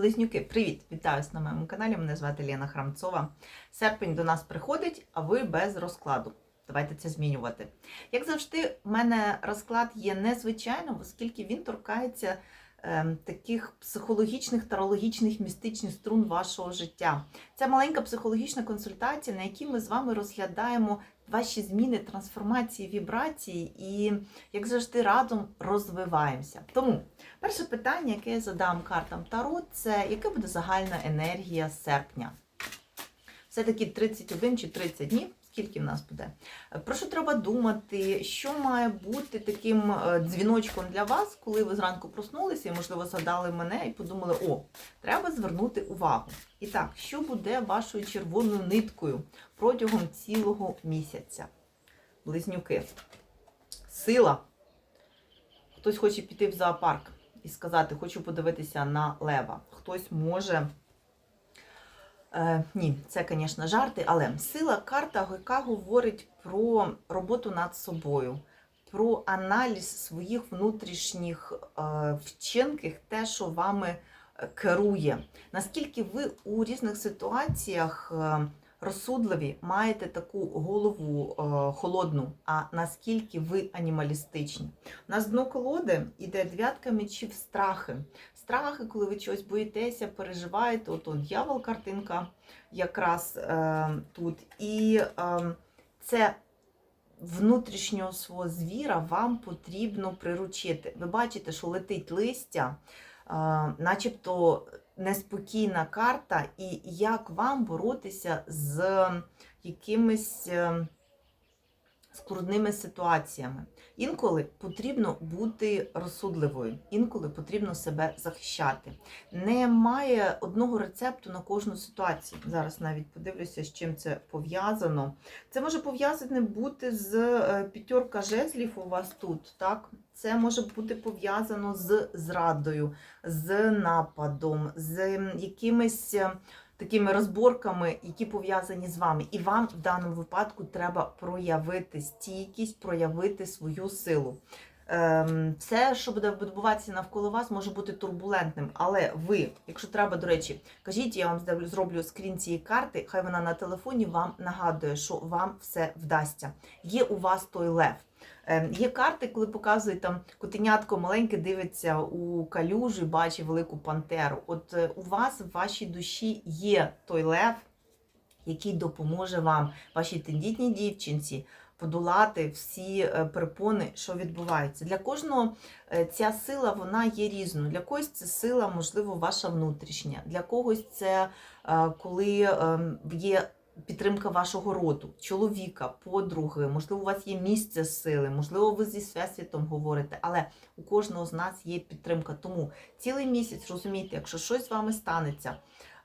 Близнюки, привіт! Вітаюсь на моєму каналі. Мене звати Лена Храмцова. Серпень до нас приходить, а ви без розкладу. Давайте це змінювати. Як завжди, в мене розклад є незвичайним, оскільки він торкається ем, таких психологічних, тарологічних, містичних струн вашого життя. Це маленька психологічна консультація, на якій ми з вами розглядаємо ваші зміни, трансформації, вібрації і, як завжди, разом розвиваємося. Тому перше питання, яке я задам картам Таро, це яка буде загальна енергія серпня? Все-таки 31 чи 30 днів. Скільки в нас буде? Про що треба думати? Що має бути таким е, дзвіночком для вас, коли ви зранку проснулися і, можливо, згадали мене і подумали, о, треба звернути увагу. І так, що буде вашою червоною ниткою протягом цілого місяця? Близнюки. Сила. Хтось хоче піти в зоопарк і сказати, хочу подивитися на лева. Хтось може. Е, ні, це, звісно, жарти, але сила карта, яка говорить про роботу над собою, про аналіз своїх внутрішніх е, вчинків, те, що вами е, керує. Наскільки ви у різних ситуаціях е, розсудливі, маєте таку голову е, холодну, а наскільки ви анімалістичні. У нас дно колоди іде дев'ятка мечів страхи. Страхи, коли ви чогось боїтеся, переживаєте, от, от дьявол картинка якраз е, тут. І е, це внутрішнього свого звіра вам потрібно приручити. Ви бачите, що летить листя, е, начебто неспокійна карта, і як вам боротися з якимись. е, Скрудними ситуаціями. Інколи потрібно бути розсудливою, інколи потрібно себе захищати. Немає одного рецепту на кожну ситуацію. Зараз навіть подивлюся, з чим це пов'язано. Це може пов'язане бути з е, п'ятерка жезлів у вас тут. так? Це може бути пов'язано з зрадою, з нападом, з якимись. Такими розборками, які пов'язані з вами. І вам в даному випадку треба проявити стійкість, проявити свою силу. Ем, Все, що буде відбуватися навколо вас, може бути турбулентним. Але ви, якщо треба, до речі, кажіть, я вам здавлю- зроблю скрін цієї карти, хай вона на телефоні вам нагадує, що вам все вдасться. Є у вас той лев. Ем, Є карти, коли показують там котенятко маленьке дивиться у калюжу і бачить велику пантеру. От е, у вас в вашій душі є той лев, який допоможе вам, вашій тендітній дівчинці, подолати всі е, перепони, що відбувається. Для кожного е, ця сила вона є різною. Для когось це сила, можливо, ваша внутрішня, для когось це коли ем, є підтримка вашого роду, чоловіка, подруги, можливо, у вас є місце сили, можливо, ви зі всесвітом говорите, але у кожного з нас є підтримка. Тому цілий місяць розумійте, якщо щось з вами станеться,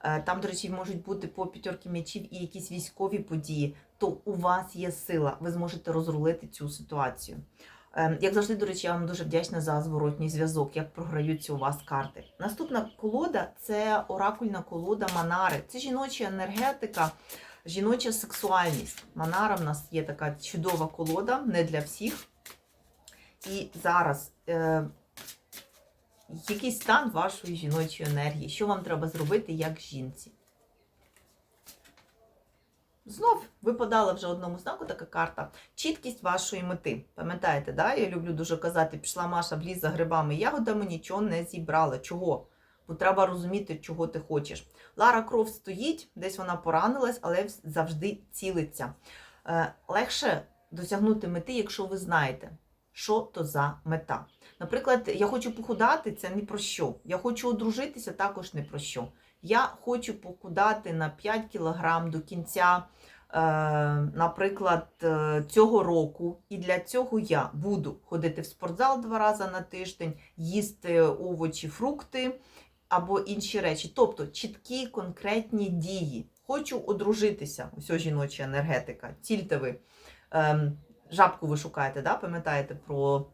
е, там, до речі, можуть бути по п'ятерки м'ячів і якісь військові події, то у вас є сила, ви зможете розрулити цю ситуацію. Е, Як завжди, до речі, я вам дуже вдячна за зворотній зв'язок, як програються у вас карти. Наступна колода це оракульна колода Манари. Це жіноча енергетика, жіноча сексуальність. Манара в нас є така чудова колода, не для всіх. І зараз е, який стан вашої жіночої енергії? Що вам треба зробити як жінці? Знов випадала вже одному знаку така карта. Чіткість вашої мети. Пам'ятаєте, да? я люблю дуже казати, пішла Маша в ліс за грибами, ягодами нічого не зібрала. Чого? Бо треба розуміти, чого ти хочеш. Лара кров стоїть, десь вона поранилась, але завжди цілиться. Е, легше досягнути мети, якщо ви знаєте, що то за мета. Наприклад, я хочу похудати, це ні про що. Я хочу одружитися, також не про що. Я хочу похудати на 5 кілограм до кінця, е, наприклад, е, цього року. І для цього я буду ходити в спортзал два рази на тиждень, їсти овочі, фрукти або інші речі. Тобто чіткі конкретні дії. Хочу одружитися, ось жіноча енергетика. Цільте ви. Ем, жабку ви шукаєте, да? пам'ятаєте про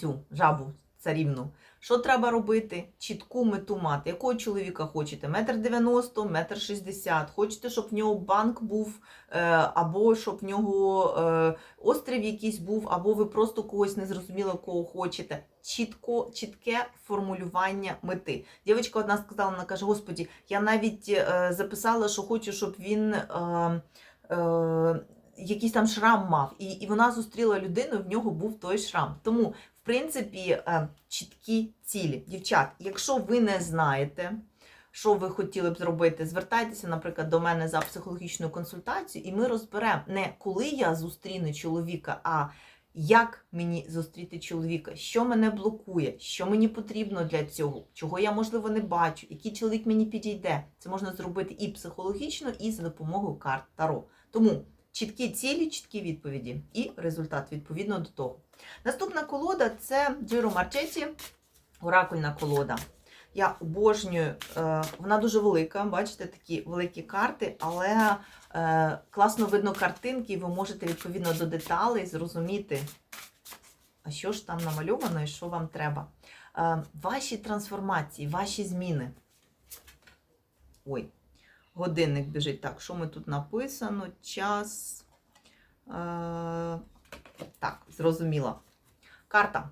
цю жабу царівну. Що треба робити? Чітку мету мати. Якого чоловіка хочете? Метр дев'яносто, метр шістдесят. Хочете, щоб в нього банк був, е, або щоб в нього е, острів якийсь був, або ви просто когось незрозуміло кого хочете. Чітко, чітке формулювання мети. Дівчинка одна сказала, вона каже: Господі, я навіть е, записала, що хочу, щоб він. Якийсь там шрам мав, і, і вона зустріла людину, в нього був той шрам. Тому, в принципі, е, чіткі цілі. Дівчат, якщо ви не знаєте, що ви хотіли б зробити, звертайтеся, наприклад, до мене за психологічною консультацією, і ми розберемо не коли я зустріну чоловіка, а як мені зустріти чоловіка, що мене блокує, що мені потрібно для цього, чого я, можливо, не бачу, який чоловік мені підійде. Це можна зробити і психологічно, і за допомогою карт Таро. Тому чіткі цілі, чіткі відповіді і результат відповідно до того. Наступна колода це Джиро Марчеті, оракульна колода. Я обожнюю, е, вона дуже велика, бачите, такі великі карти, але е, класно видно картинки, і ви можете відповідно до деталей зрозуміти, а що ж там намальовано і що вам треба. Е, Ваші трансформації, ваші зміни. Ой, годинник біжить. Так, що ми тут написано? Час. Е, Так, зрозуміла. Карта.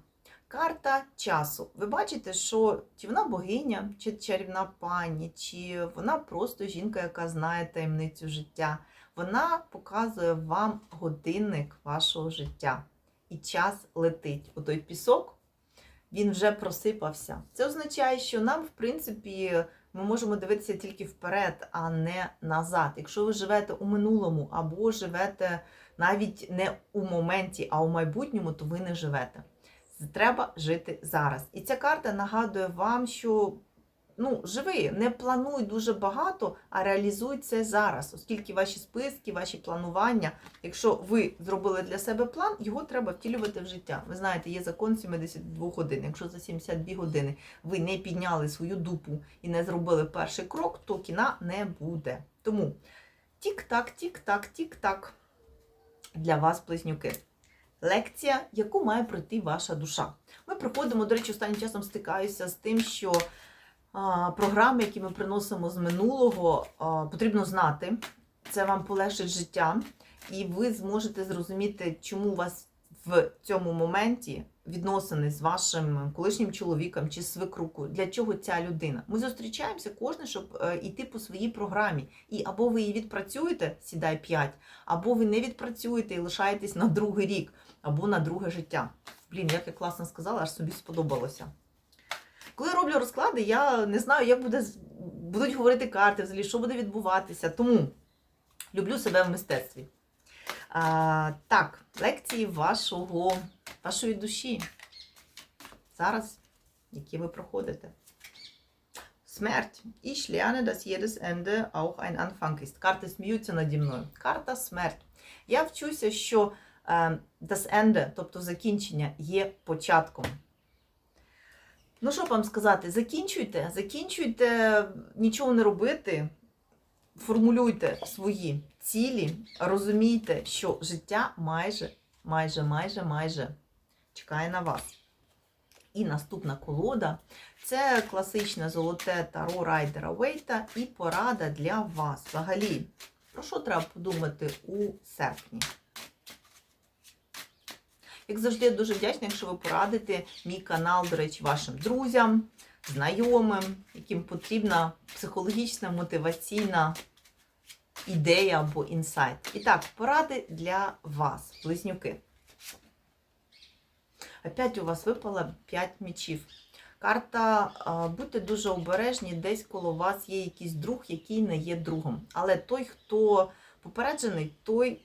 Карта часу. Ви бачите, що чи вона богиня, чи чарівна пані, чи вона просто жінка, яка знає таємницю життя. Вона показує вам годинник вашого життя. І час летить. У той пісок він вже просипався. Це означає, що нам, в принципі, ми можемо дивитися тільки вперед, а не назад. Якщо ви живете у минулому або живете навіть не у моменті, а у майбутньому, то ви не живете. Треба жити зараз. І ця карта нагадує вам, що ну, живи, не плануй дуже багато, а реалізуй це зараз, оскільки ваші списки, ваші планування, якщо ви зробили для себе план, його треба втілювати в життя. Ви знаєте, є закон 72 годин. Якщо за 72 години ви не підняли свою дупу і не зробили перший крок, то кіна не буде. Тому тік-так, тік-так, тік-так для вас, близнюки. Лекція, яку має пройти ваша душа. Ми приходимо, до речі, останнім часом стикаюся з тим, що програми, які ми приносимо з минулого, потрібно знати. Це вам полегшить життя, і ви зможете зрозуміти, чому у вас в цьому моменті відносини з вашим колишнім чоловіком чи свекруку, для чого ця людина. Ми зустрічаємося кожен, щоб е, йти по своїй програмі. І або ви її відпрацюєте, сідай 5, або ви не відпрацюєте і лишаєтесь на другий рік, або на друге життя. Блін, як я класно сказала, аж собі сподобалося. Коли я роблю розклади, я не знаю, як буде, будуть говорити карти, взагалі, що буде відбуватися. Тому люблю себе в мистецтві. А, так, лекції вашого, вашої душі. Зараз, які ви проходите. Смерть. Ich lerne, dass jedes Ende auch ein Anfang ist. Карти сміються наді мною. Карта смерть. Я вчуся, що das Ende, тобто закінчення, є початком. Ну, що вам сказати? Закінчуйте, закінчуйте нічого не робити, формулюйте свої цілі, розумійте, що життя майже, майже, майже, майже чекає на вас. І наступна колода це класичне золоте таро райдера Вейта і порада для вас. Взагалі, про що треба подумати у серпні? Як завжди, я дуже вдячна, якщо ви порадите мій канал, до речі, вашим друзям, знайомим, яким потрібна психологічна, мотиваційна ідея або інсайт. І так, поради для вас, близнюки. Опять у вас випало 5 мічів. Карта, будьте дуже обережні, десь коло вас є якийсь друг, який не є другом. Але той, хто попереджений, той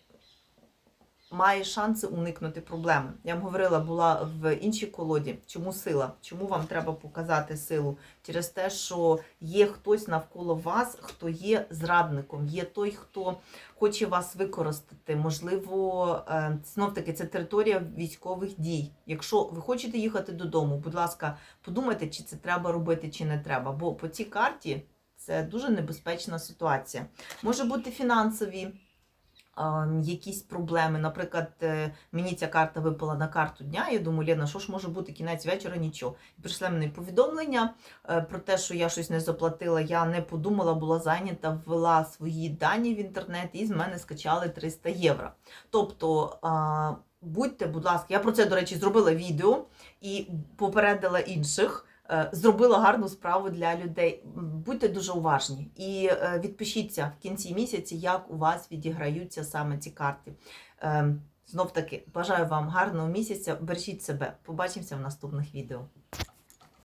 має шанси уникнути проблеми. Я вам говорила, була в іншій колоді. Чому сила? Чому вам треба показати силу? Через те, що є хтось навколо вас, хто є зрадником, є той, хто хоче вас використати. Можливо, е, знов таки це територія військових дій. Якщо ви хочете їхати додому, будь ласка, подумайте, чи це треба робити, чи не треба. Бо по цій карті це дуже небезпечна ситуація. Може бути фінансові якісь проблеми. Наприклад, е, мені ця карта випала на карту дня. Я думаю, Лена, що ж може бути кінець вечора? Нічого. І прийшли мені повідомлення е, про те, що я щось не заплатила. Я не подумала, була зайнята, ввела свої дані в інтернет і з мене скачали 300 євро. Тобто. Будьте, будь ласка, я про це, до речі, зробила відео і попередила інших. Е, Зробила гарну справу для людей. Будьте дуже уважні і е, відпишіться в кінці місяці, як у вас відіграються саме ці карти. Е, Знов таки бажаю вам гарного місяця. Бережіть себе. Побачимося в наступних відео.